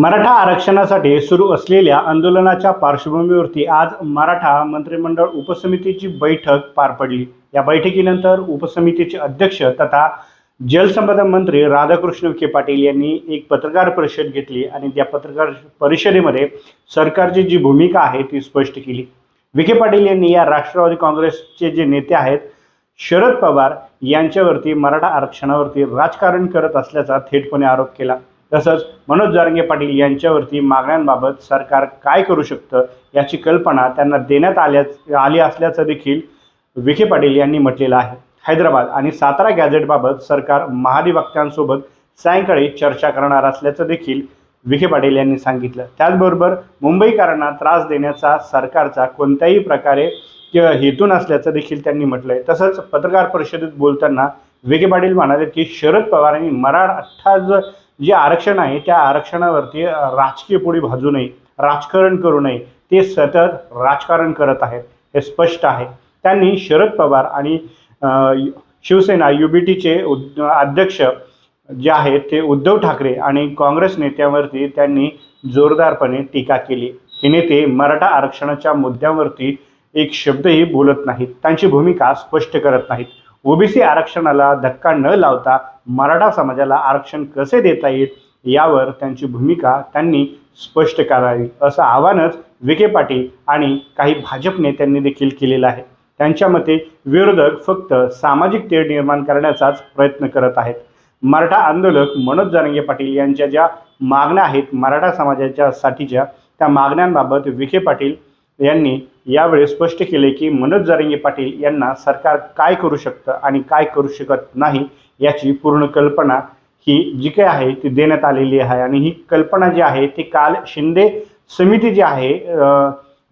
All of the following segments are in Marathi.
मराठा आरक्षणासाठी सुरू असलेल्या आंदोलनाच्या पार्श्वभूमीवरती आज मराठा मंत्रिमंडळ उपसमितीची बैठक पार पडली. या बैठकीनंतर उपसमितीचे अध्यक्ष तथा जलसंपदा मंत्री राधाकृष्ण विखे पाटील यांनी एक पत्रकार परिषद घेतली आणि त्या पत्रकार परिषदेमध्ये सरकारची जी भूमिका आहे ती स्पष्ट केली. विखे पाटील यांनी या राष्ट्रवादी काँग्रेसचे जे नेते आहेत शरद पवार यांच्यावरती मराठा आरक्षणावरती राजकारण करत असल्याचा थेटपणे आरोप केला. तसंच मनोज जारंगे पाटील यांच्यावरती मागण्यांबाबत सरकार काय करू शकतं याची कल्पना त्यांना देण्यात आल्या आली असल्याचं देखील विखे पाटील यांनी म्हटलेलं आहे. हैदराबाद आणि सातारा गॅझेटबाबत सरकार महाधिवक्त्यांसोबत सायंकाळी चर्चा करणार असल्याचं देखील विखे पाटील यांनी सांगितलं. त्याचबरोबर मुंबईकरांना त्रास देण्याचा सरकारचा कोणत्याही प्रकारे हेतू नसल्याचं देखील त्यांनी म्हटलं आहे तसंच पत्रकार परिषदेत बोलताना विखे पाटील म्हणाले की शरद पवारांनी मराठा जे आरक्षण आहे त्या आरक्षणावरती राजकीय पोळी भाजू नये राजकारण करू नये ते सतत राजकारण करत आहेत हे स्पष्ट आहे. त्यांनी शरद पवार आणि अ, शिवसेना युबीटीचे अध्यक्ष जे आहेत ते उद्धव ठाकरे आणि काँग्रेस नेत्यांवरती त्यांनी जोरदारपणे टीका केली. हे नेते मराठा आरक्षणाच्या मुद्द्यावरती एक शब्दही बोलत नाहीत. त्यांची भूमिका स्पष्ट करत नाहीत. ओबीसी आरक्षणाला धक्का न लावता मराठा समाजाला आरक्षण कसे देता येईल यावर त्यांची भूमिका त्यांनी स्पष्ट करावी असं आव्हानच विखे पाटील आणि काही भाजप नेत्यांनी देखील केलेलं आहे. त्यांच्या मते विरोधक फक्त सामाजिक तेढ निर्माण करण्याचाच प्रयत्न करत आहेत. मराठा आंदोलक मनोज जारंगे पाटील यांच्या ज्या मागण्या आहेत मराठा समाजाच्या साठीच्या त्या मागण्यांबाबत विखे पाटील यांनी यावेळी स्पष्ट केले की मनोज जारंगे पाटील यांना सरकार काय करू शकतं आणि काय करू शकत नाही याची पूर्ण कल्पना ही जी काही आहे ती देण्यात आलेली आहे. आणि ही कल्पना जी आहे ती काल शिंदे समिती जी आहे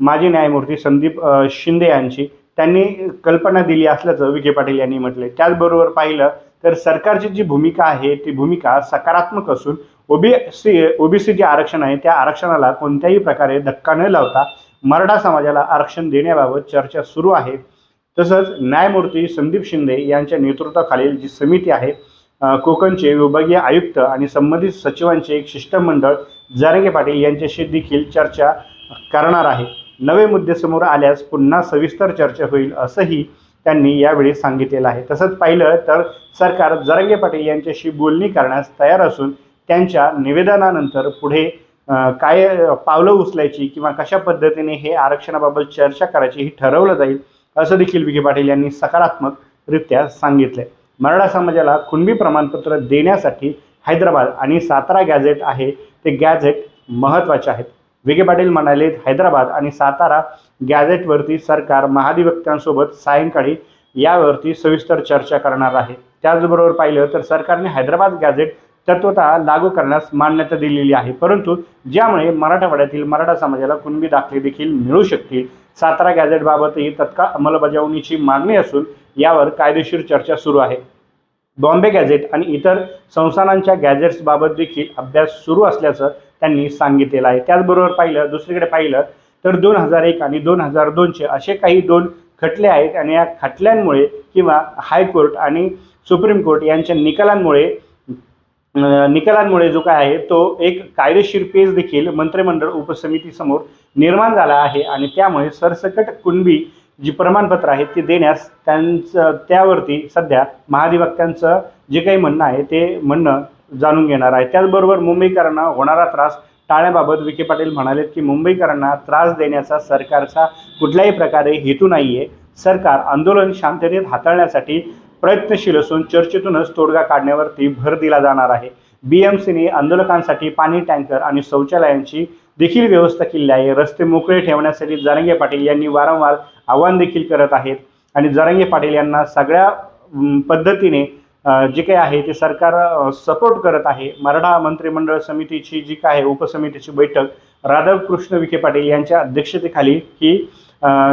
माजी न्यायमूर्ती संदीप शिंदे यांची त्यांनी कल्पना दिली असल्याचं विखे पाटील यांनी म्हटले त्याचबरोबर पाहिलं तर सरकारची जी भूमिका आहे ती भूमिका सकारात्मक असून ओबीसी ओबीसी जे आरक्षण आहे त्या आरक्षणाला कोणत्याही प्रकारे धक्का न लावता मराठा समाजाला आरक्षण देण्याबाबत चर्चा सुरू आहे. तसंच न्यायमूर्ती संदीप शिंदे यांच्या नेतृत्वाखालील जी समिती आहे कोकणचे विभागीय आयुक्त आणि संबंधित सचिवांचे एक शिष्टमंडळ जारंगे पाटील यांच्याशी देखील चर्चा करणार आहे. नवे मुद्दे समोर आल्यास पुन्हा सविस्तर चर्चा होईल असंही त्यांनी यावेळी सांगितलेलं आहे. तसंच पाहिलं तर सरकार जरंगे पाटील यांच्याशी बोलणी करण्यास तयार असून त्यांच्या निवेदनानंतर पुढे काय पावलं उचलायची किंवा कशा पद्धतीने हे आरक्षणाबाबत चर्चा करायची ही ठरवलं जाईल असं देखील विखे पाटील यांनी सकारात्मकरित्या सांगितलंय. मराठा समाजाला कुणबी प्रमाणपत्र देण्यासाठी हैदराबाद आणि सातारा गॅझेट आहे ते गॅझेट महत्त्वाचे आहेत. विखे पाटील म्हणाले हैदराबाद आणि सातारा गॅझेटवरती सरकार महाधिवक्त्यांसोबत सायंकाळी यावरती सविस्तर चर्चा करणार आहे. त्याचबरोबर पाहिलं तर सरकारने हैदराबाद गॅझेट तत्वतः लागू करण्यास मान्यता दिलेली आहे. परंतु ज्यामुळे मराठवाड्यातील मराठा समाजाला कुणबी दाखले देखील मिळू शकतील? सातारा गॅझेटबाबतही तत्काळ अंमलबजावणीची मागणी असून यावर कायदेशीर चर्चा सुरू आहे. बॉम्बे गॅझेट आणि इतर संस्थानांच्या गॅझेट्सबाबत देखील अभ्यास सुरू असल्याचं त्यांनी सांगितलेलं आहे. त्याचबरोबर पाहिलं दुसरीकडे पाहिलं तर दोन हजार एक आणि दोन हजार दोनचे असे काही दोन खटले आहेत आणि या खटल्यांमुळे किंवा हायकोर्ट आणि सुप्रीम कोर्ट यांच्या निकालांमुळे निकालांमुळे जो काय आहे तो एक कायदेशीर पेज देखील मंत्रिमंडळ उपसमितीसमोर निर्माण झाला आहे आणि त्यामुळे सरसकट कुणबी जी प्रमाणपत्र आहेत ती देण्यास त्यांचं त्यावरती सध्या महाधिवक्त्यांचं जे काही म्हणणं आहे ते म्हणणं जाणून घेणार आहे. त्याचबरोबर मुंबईकरांना होणारा त्रास टाळण्याबाबत विखे पाटील म्हणाले की मुंबईकरांना त्रास देण्याचा सरकारचा कुठल्याही प्रकारे हेतू नाही आहे सरकार आंदोलन शांततेत हाताळण्यासाठी प्रयत्नशील असून चर्चेतूनच तोडगा काढण्यावरती भर दिला जाणार आहे. बी एम सीने आंदोलकांसाठी पाणी टँकर आणि शौचालयांची देखील व्यवस्था केली आहे. रस्ते मोकळे ठेवण्यासाठी जरांगे पाटील यांनी वारंवार आव्हान देखील करत आहेत आणि जारंगे पाटील यांना सगळ्या पद्धतीने जे काही आहे ते सरकार सपोर्ट करत आहे. मराठा मंत्रिमंडळ समितीची जी काय आहे उपसमितीची बैठक राधाकृष्ण विखे पाटील यांच्या अध्यक्षतेखाली ही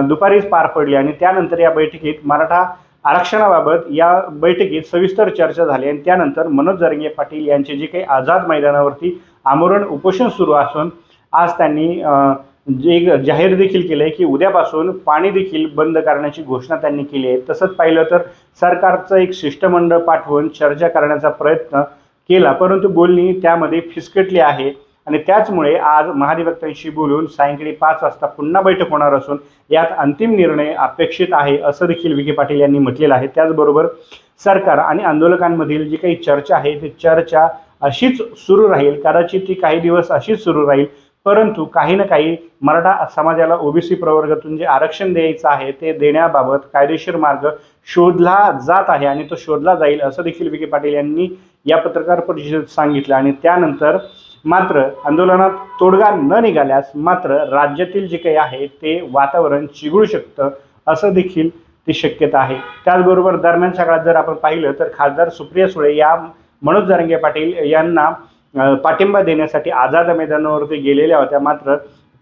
दुपारीच पार पडली आणि त्यानंतर या बैठकीत मराठा आरक्षणाबाबत या बैठकीत सविस्तर चर्चा झाली आणि त्यानंतर मनोज जरंगे पाटील यांचे जे काही आझाद मैदानावरती आमरण उपोषण सुरू असून आज त्यांनी जे एक जाहीर देखील केलं आहे की उद्यापासून पाणी देखील बंद करण्याची घोषणा त्यांनी केली आहे. तसंच पाहिलं तर सरकारचं एक शिष्टमंडळ पाठवून चर्चा करण्याचा प्रयत्न केला परंतु बोलणी त्यामध्ये फिसकटली आहे. आणि त्याचमुळे आज महाधिवक्त्यांशी बोलून सायंकाळी पाच वाजता पुन्हा बैठक होणार असून यात अंतिम निर्णय अपेक्षित आहे असं देखील विखे पाटील यांनी म्हटलेलं आहे. त्याचबरोबर सरकार आणि आंदोलकांमधील जी काही चर्चा आहे ती चर्चा अशीच सुरू राहील. कदाचित ती काही दिवस अशीच सुरू राहील. परंतु काही ना काही मराठा समाजाला ओबीसी प्रवर्गातून जे आरक्षण द्यायचं आहे ते देण्याबाबत कायदेशीर मार्ग शोधला जात आहे आणि तो शोधला जाईल असं देखील विखे पाटील यांनी या पत्रकार परिषदेत सांगितलं. आणि त्यानंतर मात्र आंदोलनात तोडगा न निघाल्यास मात्र राज्यातील जे काही आहे ते वातावरण चिघळू शकतं असं देखील ती शक्यता आहे. त्याचबरोबर दरम्यान सगळ्यात जर आपण पाहिलं तर खासदार सुप्रिया सुळे या मनोज जरांगे पाटील यांना पाठिंबा देण्यासाठी आझाद मैदानावरती गेलेल्या होत्या. मात्र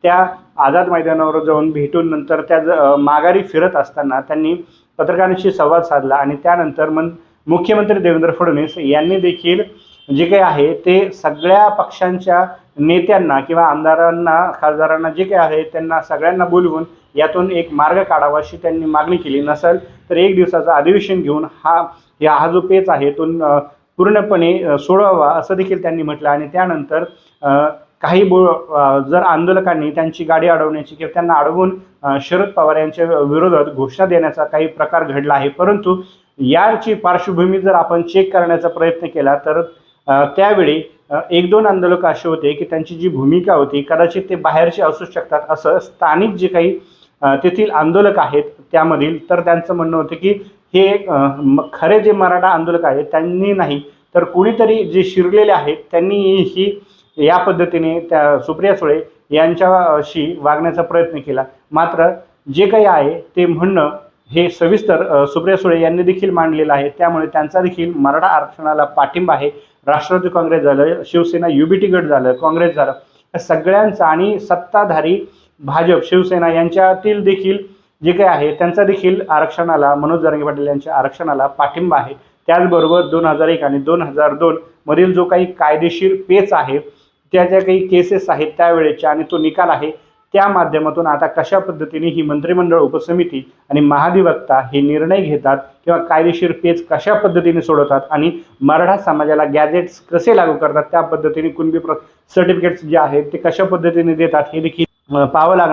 त्या आझाद मैदानावर जाऊन भेटून नंतर त्या ज- माघारी फिरत असताना त्यांनी पत्रकारांशी संवाद साधला आणि त्यानंतर मन मुख्यमंत्री देवेंद्र फडणवीस यांनी देखील जे काही आहे ते सगळ्या पक्षांच्या नेत्यांना किंवा आमदारांना खासदारांना जे काही आहे त्यांना सगळ्यांना बोलवून यातून एक मार्ग काढावा अशी त्यांनी मागणी केली. नसेल तर एक दिवसाचं अधिवेशन घेऊन हा या हा जो पेच आहे तो पूर्णपणे सोडवावा असं देखील त्यांनी म्हटलं. आणि त्यानंतर काही बो जर आंदोलकांनी त्यांची गाडी अडवण्याची किंवा त्यांना अडवून शरद पवार यांच्या विरोधात घोषणा देण्याचा काही प्रकार घडला आहे. परंतु याची पार्श्वभूमी जर आपण चेक करण्याचा प्रयत्न केला तर त्यावेळी एक दोन आंदोलक असे होते की त्यांची जी भूमिका होती कदाचित ते बाहेरचे असू शकतात. असं स्थानिक जे काही तेथील आंदोलक आहेत त्यामधील तर त्यांचं म्हणणं होतं की हे खरे जे मराठा आंदोलक आहेत त्यांनी नाही तर कुणीतरी जे शिरलेले आहेत त्यांनी ही या पद्धतीने त्या सुप्रिया सुळे यांच्याशी वागण्याचा प्रयत्न केला. मात्र जे काही आहे ते म्हणणं हे सविस्तर सुप्रिया सुळे यांनी देखील मांडलेलं आहे. त्यामुळे त्यांचा देखील मराठा आरक्षणाला पाठिंबा आहे. राष्ट्रवादी काँग्रेस झालं शिवसेना युबीटी गट झालं काँग्रेस झालं. या सगळ्यांचा आणि सत्ताधारी भाजप शिवसेना यांच्यातील देखील जे काही आहे त्यांचा देखील आरक्षणाला मनोज जरांगे पाटील यांच्या आरक्षणाला पाठिंबा आहे. त्याचबरोबर दोन हजार एक आणि दोन हजार दोन मधील जो काही कायदेशीर पेच आहे त्या ज्या काही केसेस आहेत त्यावेळेच्या आणि तो निकाल आहे त्या माध्यमातून आता कशा पद्धतीने ही मंत्रिमंडळ उपसमिती आणि महाधिवक्ता हे निर्णय घेतात किंवा कायदेशीर पेच कशा पद्धतीने सोडवतात आणि मराठा समाजाला गॅजेट्स कसे लागू करतात त्या पद्धतीने कुणबी प्र सर्टिफिकेट्स जे आहेत ते कशा पद्धतीने देतात हे देखील पावं पाहावं लागणार.